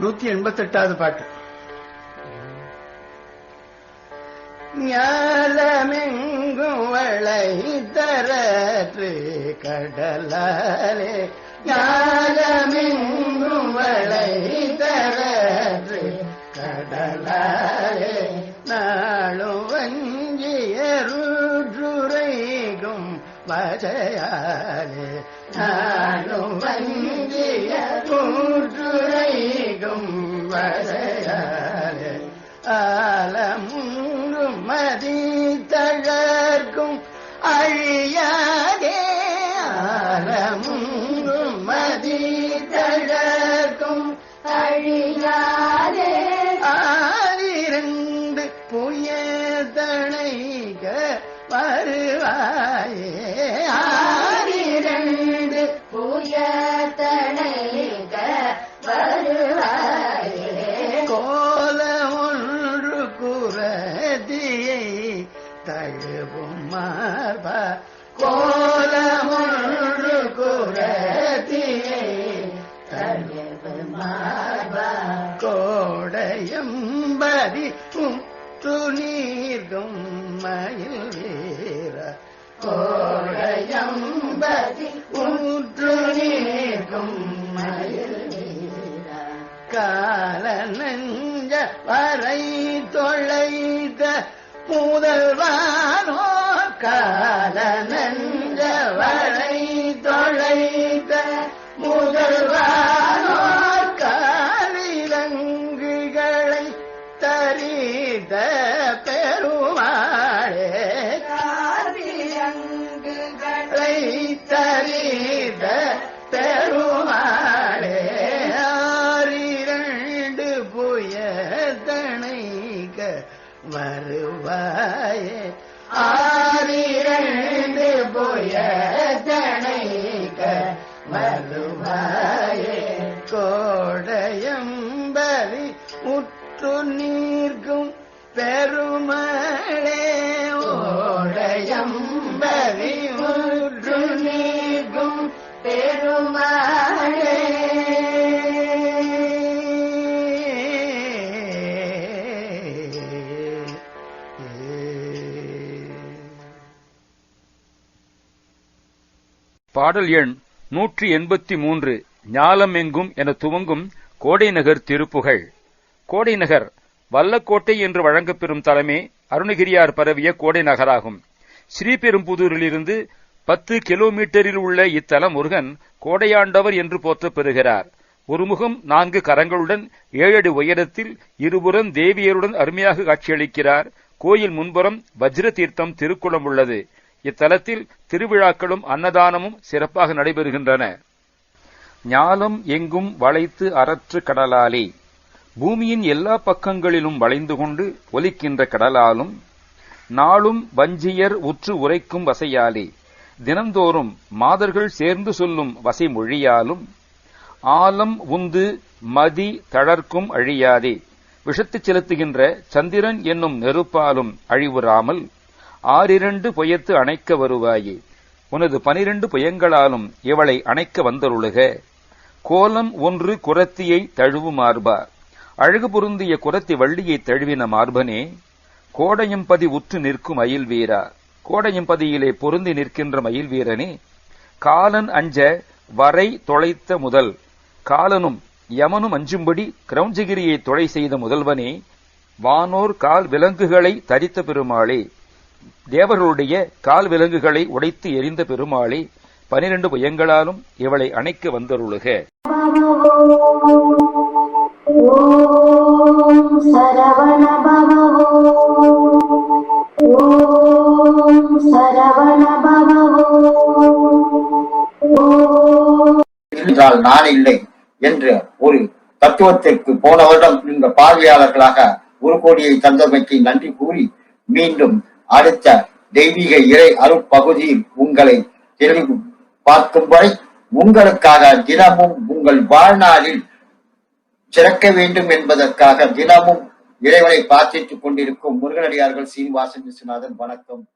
நூத்தி எண்பத்தி எட்டாவது பாட்டு. ஞாலமெங்கும் வளை தரற்று கடலாலே. ஞாலமே வஞ்சியருற்றுரைகும் வஜயாலே நாளும் வஞ்சியருற்றுரைகும் வஜயாலே. ஆலமுன்றும் மதி தழற்கும் அழியாதே ஆலமுன்றும் மதி வருவாயிரண்டு ஆதிரண்டு வருவாயே. கோல ஒன்று குரதியை தழுவும் மார்பா. கோல ஒன்று குரதியை தழுவும் மார்பா. கோடையம்பதி துணீர்கும் மயில் கால நெஞ்ச வரை தொலைத முதல்வானோ கால நெஞ்ச வரை வருவாயே. ஆறிரண்டு புயதனைக வருவாயே. கோடையம்பதி உற்று நீ பாடல் எண் நூற்றி எண்பத்தி மூன்று ஞாலமெங்கும் என துவங்கும் கோடைநகர் திருப்புகழ். கோடைநகர் வல்லக்கோட்டை என்று வழங்கப்பெறும் தலைமை அருணகிரியார் பரவிய கோடை நகராகும். ஸ்ரீபெரும்புதூரிலிருந்து பத்து கிலோமீட்டரில் உள்ள இத்தலம் முருகன் கோடையாண்டவர் என்று போற்றப்பெறுகிறார் ஒருமுகம் நான்கு கரங்களுடன் ஏழடி உயரத்தில் இருபுறம் தேவியருடன் அருமையாக காட்சியளிக்கிறார். கோயில் முன்புறம் வஜ்ர தீர்த்தம் திருக்குளம் உள்ளது. இத்தலத்தில் திருவிழாக்களும் அன்னதானமும் சிறப்பாக நடைபெறுகின்றன. ஞாலம் எங்கும் வளைத்து அறற்று கடலாலே. பூமியின் எல்லா பக்கங்களிலும் வளைந்து கொண்டு ஒலிக்கின்ற கடலாலும் நாளும் வஞ்சியர் உற்று உரைக்கும் வசையாலே. தினந்தோறும் மாதர்கள் சேர்ந்து சொல்லும் வசை மொழியாலும் ஆலம் உந்து மதி தளர்க்கும் அழியாதே. விஷத்து செலுத்துகின்ற சந்திரன் என்னும் நெருப்பாலும் அழிவுறாமல் ஆறிரண்டு பொயத்து அணைக்க வருவாயே. உனது பனிரண்டு புயங்களாலும் இவளை அணைக்க வந்தருளுக. கோலம் ஒன்று குரத்தியை தழுவு மார்பா. அழகு பொருந்திய குரத்தி வள்ளியை தழுவின மார்பனே. கோடையம்பதி உற்று நிற்கும் மயில் வீரா கோடையம்பதியிலே பொருந்தி நிற்கின்ற மயில் வீரனே காலன் அஞ்ச வரை தொலைத்த முதல். காலனும் யமனும் அஞ்சும்படி கிரௌஞ்சகிரியை தொலை செய்த முதல்வனே. வானோர் கால் விலங்குகளை தரித்த பெருமாளே. தேவர்களுடைய கால் விலங்குகளை உடைத்து எரிந்த பெருமாளே பனிரெண்டு புயங்களாலும் இவளை அணைக்க வந்தருளுக. என்றால் நான் இல்லை என்று ஒரு தத்துவத்திற்கு போன வருடம் இந்த பார்வையாளர்களாக ஒரு கோடியை தந்தமைக்கு நன்றி கூறி மீண்டும் அடுத்த தெய்வீக இறை அருட்பகுதியில் உங்களை தெளிவு பார்க்கும் வரை உங்களுக்காக தினமும் உங்கள் வாழ்நாளில் சிறக்க வேண்டும் என்பதற்காக தினமும் இறைவனை பிரார்த்தித்துக் கொண்டிருக்கும் முருகனடியார்கள் சீனிவாசன் விஸ்வநாதன். வணக்கம்.